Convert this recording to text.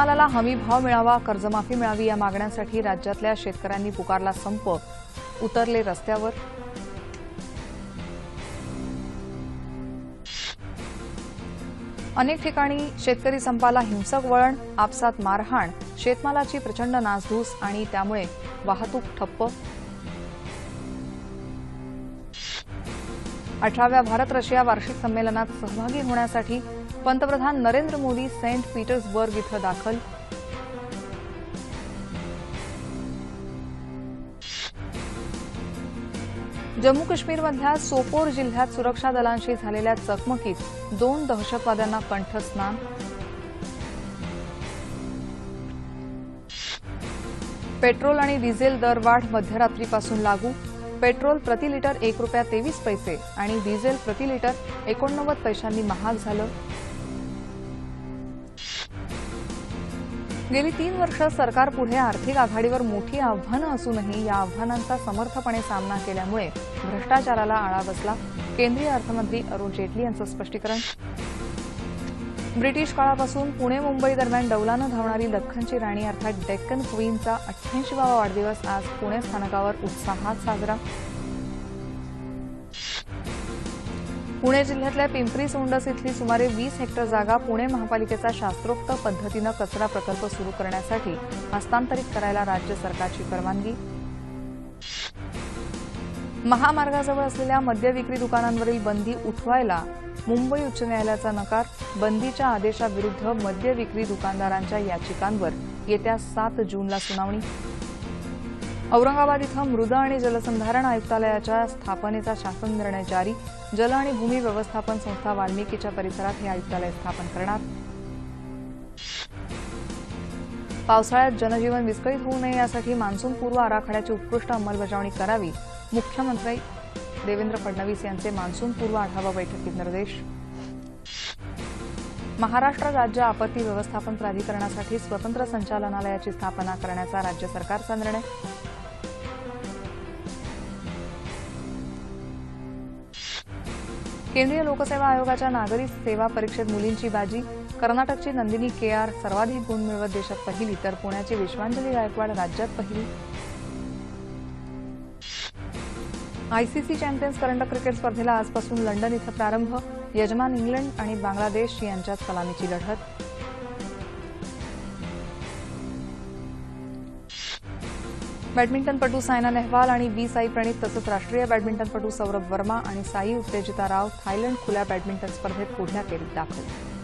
शेतमालाला हमी भाव मिळावा कर्जमाफी मिळावी या मागण्यांसाठी राज्यातल्या शेतकऱ्यांनी पुकारला संप. उतरले रस्त्यावर. अनेक ठिकाणी शेतकरी संपाला हिंसक वळण आपसात मारहाण शेतमालाची प्रचंड नासधूस आणि त्यामुळे वाहतूक ठप्प. अठराव्या भारत रशिया वार्षिक संमेलनात सहभागी होण्यासाठी पंतप्रधान नरेंद्र मोदी सेंट पीटर्सबर्ग इथं दाखल. जम्मू काश्मीरमधल्या सोपोर जिल्ह्यात सुरक्षा दलांशी झालेल्या चकमकीत दोन दहशतवाद्यांना कंठस्नान. पेट्रोल आणि डिझेल दरवाढ मध्यरात्रीपासून लागू. पेट्रोल प्रति लिटर एक रुपया तेवीस पैसे आणि डिझेल प्रति लिटर एकोणनव्वद पैशांनी महाग झालं. गेली तीन वर्ष सरकारपुढे आर्थिक आघाडीवर मोठी आव्हानं असूनही या आव्हानांचा समर्थपणे सामना केल्यामुळे भ्रष्टाचाराला आळा बसला. केंद्रीय अर्थमंत्री अरुण जेटली यांचं स्पष्टीकरण. ब्रिटिश काळापासून पुणे मुंबई दरम्यान डौलानं धावणारी दख्खनची राणी अर्थात डेक्कन क्वीनचा अठ्ठ्याऐंशीवा वाढदिवस आज पुणे स्थानकावर उत्साहात साजरा. पुणे जिल्ह्यातल्या पिंपरी सोंडस इथली सुमारे वीस हेक्टर जागा पुणे महापालिकेचा शास्त्रोक्त पद्धतीनं कचरा प्रकल्प सुरू करण्यासाठी हस्तांतरित करायला राज्य सरकारची परवानगी. महामार्गाजवळ असलेल्या मद्य विक्री दुकानांवरील बंदी उठवायला मुंबई उच्च न्यायालयाचा नकार बंदीच्या आदेशाविरुद्ध मद्य विक्री दुकानदारांच्या याचिकांवर येत्या सात जूनला सुनावणी. औरंगाबाद इथं मृद आणि जलसंधारण आयुक्तालयाच्या स्थापनेचा शासन निर्णय जारी. जल आणि भूमी व्यवस्थापन संस्था वाल्मिकीच्या परिसरात हे आयुक्तालय स्थापन करणार. पावसाळ्यात जनजीवन विस्कळीत होऊ नये यासाठी मान्सूनपूर्व आराखड्याची उत्कृष्ट अंमलबजावणी करावी. मुख्यमंत्री देवेंद्र फडणवीस यांचे मान्सूनपूर्व आढावा बैठकीत निर्देश. महाराष्ट्र राज्य आपत्ती व्यवस्थापन प्राधिकरणासाठी स्वतंत्र संचालनालयाची स्थापना करण्याचा राज्य सरकारचा निर्णय. केंद्रीय लोकसेवा आयोगाच्या नागरी सेवा परीक्षेत मुलींची बाजी कर्नाटकची नंदिनी के आर सर्वाधिक गुण मिळवत देशात पहिली तर पुण्याची विश्वांजली गायकवाड राज्यात पहिली. आयसीसी चॅम्पियन्स करंडक क्रिकेट स्पर्धेला आजपासून लंडन इथं प्रारंभ. यजमान इंग्लंड आणि बांगलादेश यांच्यात सलामीची लढत. बॅडमिंटनपटू सायना नेहवाल आणि बी साई प्रणीत तसंच राष्ट्रीय बॅडमिंटनपटू सौरभ वर्मा आणि साई उत्तेजिता राव थायलंड खुल्या बॅडमिंटन स्पर्धेत पुढल्या फेरीत दाखल?